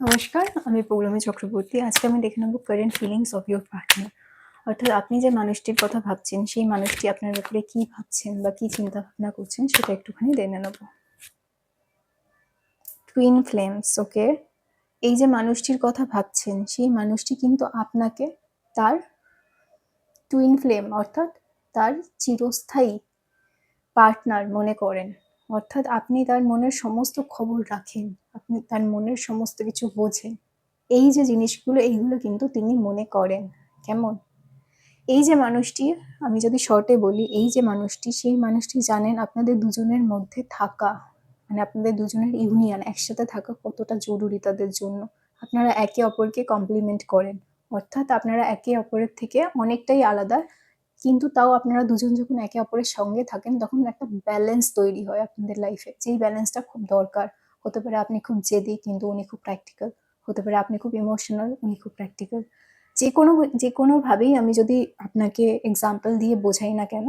নমস্কার, আমি পৌলমী চক্রবর্তী। আজকে আমি দেখে নেব current feelings of your partner অর্থাৎ আপনি যে মানুষটির কথা ভাবছেন, সেই মানুষটি আপনার ব্যাপারে কি ভাবছেন বা কি চিন্তা ভাবনা করছেন, সেটা একটুখানি জেনে নেব। টুইন ফ্লেমস ওকে এই যে মানুষটির কথা ভাবছেন, সেই মানুষটি কিন্তু আপনাকে তার টুইন ফ্লেম অর্থাৎ তার চিরস্থায়ী পার্টনার মনে করেন। অর্থাৎ আপনি তার মনের সমস্ত খবর রাখেন, আপনি তার মনের সমস্ত কিছু বোঝেন। এই যে জিনিসগুলো, এইগুলো কিন্তু তিনি মনে করেন। কেমন? এই যে মানুষটি, আমি যদি শর্টে বলি, এই যে মানুষটি, সেই মানুষটি জানেন আপনাদের দুজনের মধ্যে থাকা মানে আপনাদের দুজনের ইউনিয়ন একসাথে থাকা কতটা জরুরি তাদের জন্য। আপনারা একে অপরকে কমপ্লিমেন্ট করেন। অর্থাৎ আপনারা একে অপরের থেকে অনেকটাই আলাদা কিন্তু তাও আপনারা দুজন যখন একে অপরের সঙ্গে থাকেন, তখন একটা ব্যালেন্স তৈরি হয় আপনাদের লাইফে যেই ব্যালেন্সটা খুব দরকার, হতে পারে আপনি খুব জেদি, কিন্তু উনি খুব প্র্যাকটিক্যাল হতে পারে আপনি খুব ইমোশনাল উনি খুব প্র্যাকটিক্যাল যে কোনো, যে কোনোভাবেই আমি যদি আপনাকে এক্সাম্পল দিয়ে বোঝাই না কেন,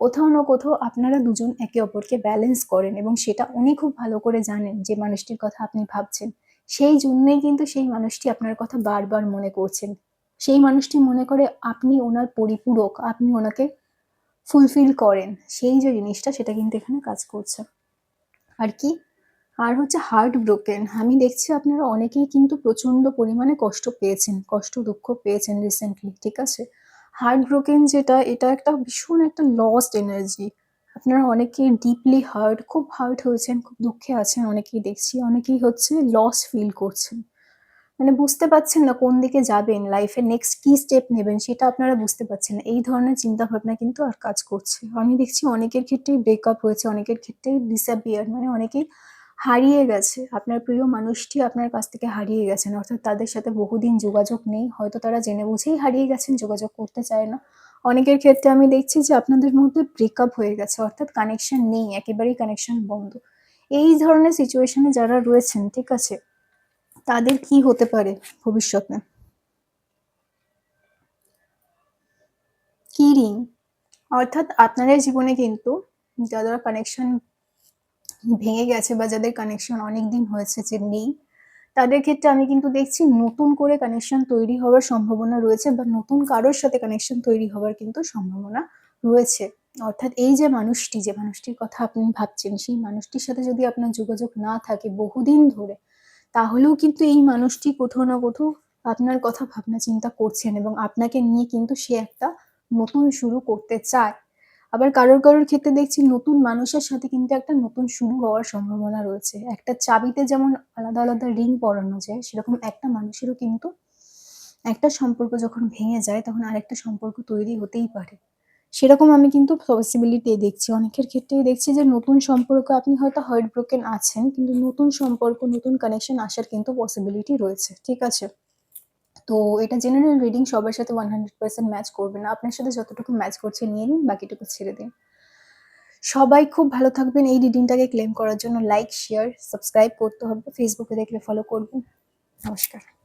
কোথাও না কোথাও আপনারা দুজন একে অপরকে ব্যালেন্স করেন এবং সেটা উনি খুব ভালো করে জানেন যে মানুষটির কথা আপনি ভাবছেন। সেই জন্যই কিন্তু সেই মানুষটি আপনার কথা বারবার মনে করছেন। সেই মানুষটি মনে করে আপনি ওনার পরিপূরক, আপনি ওনাকে ফুলফিল করেন। সেই যে জিনিসটা, সেটা কিন্তু এখানে কাজ করছে। আর কি? আর হচ্ছে হার্ট ব্রোকেন আমি দেখছি আপনারা অনেকেই কিন্তু প্রচণ্ড পরিমাণে কষ্ট পেয়েছেন, কষ্ট, দুঃখ পেয়েছেন রিসেন্টলি ঠিক আছে? হার্ট ব্রোকেন যেটা, এটা একটা ভীষণ একটা লস্ট এনার্জি আপনারা অনেকেই ডিপলি হার্ট খুব হার্ট হয়েছেন, খুব দুঃখে আছেন, অনেকেই দেখছি, অনেকেই হচ্ছে লস ফিল করছেন। মানে বুঝতে পারছেন না কোন দিকে যাবেন লাইফে নেক্সট কি স্টেপ নেবেন সেটা আপনারা বুঝতে পারছেন না। এই ধরনের চিন্তা ভাবনা কিন্তু আর কাজ করছে। আমি দেখছি অনেকের ক্ষেত্রেই ব্রেকআপ হয়েছে, অনেকের ক্ষেত্রেই ডিসঅ্যাপিয়ার মানে অনেকেই হারিয়ে গেছে। আপনার প্রিয় মানুষটি আপনার কাছ থেকে হারিয়ে গেছেন, অর্থাৎ তাদের সাথে বহুদিন যোগাযোগ নেই। হয়তো তারা জেনে বুঝেই হারিয়ে গেছেন, যোগাযোগ করতে চায় না। অনেকের ক্ষেত্রে আমি দেখছি যে আপনাদের মধ্যে ব্রেকআপ হয়ে গেছে, অর্থাৎ কানেকশন নেই, একেবারেই কানেকশন বন্ধ। এই ধরনের সিচুয়েশনে যারা রয়েছেন, ঠিক আছে? তাদের কি হতে পারে ভবিষ্যতে? কি রিং? অর্থাৎ আপনাদের জীবনে কিন্তু যাদের কানেকশন ভেঙে গেছে বা যাদের কানেকশন অনেক দিন হয়েছে যে নেই, তাদের ক্ষেত্রে আমি কিন্তু দেখছি নতুন করে কানেকশন তৈরি হওয়ার সম্ভাবনা রয়েছে বা নতুন কারোর সাথে কানেকশন তৈরি হওয়ার কিন্তু সম্ভাবনা রয়েছে। অর্থাৎ এই যে মানুষটি, যে মানুষটির কথা আপনি ভাবছেন, সেই মানুষটির সাথে যদি আপনার যোগাযোগ না থাকে বহুদিন ধরে তাহলেও কিন্তু এই মানুষটি কোথাও না কোথাও আপনার কথা ভাবনা চিন্তা করছেন এবং আপনাকে নিয়ে কিন্তু সে একটা নতুন শুরু করতে চায়। আবার কারোর কারোর ক্ষেত্রে দেখছি নতুন মানুষের সাথে কিন্তু একটা নতুন শুরু হওয়ার সম্ভাবনা রয়েছে। একটা চাবিতে যেমন আলাদা আলাদা রিং পরানো যায়, সেরকম একটা মানুষেরও কিন্তু একটা সম্পর্ক যখন ভেঙে যায়, তখন আরেকটা সম্পর্ক তৈরি হতেই পারে। সেরকম আমি কিন্তু পসিবিলিটি দেখছি। অনেকের ক্ষেত্রেই দেখছি যে নতুন সম্পর্ক আপনি হয়তো হার্ট ব্রোকেন আছেন, কিন্তু নতুন সম্পর্ক, নতুন কানেকশন আসার কিন্তু পসিবিলিটি রয়েছে, ঠিক আছে? তো এটা জেনারেল রিডিং সবার সাথে ওয়ান হান্ড্রেড পার্সেন্ট ম্যাচ করবে না। আপনার সাথে যতটুকু ম্যাচ করছে নিয়ে নিন, বাকিটুকু ছেড়ে দিন। সবাই খুব ভালো থাকবেন। এই রিডিংটাকে ক্লেম করার জন্য লাইক শেয়ার সাবস্ক্রাইব করতে হবে। ফেসবুকে দেখলে ফলো করবেন। নমস্কার।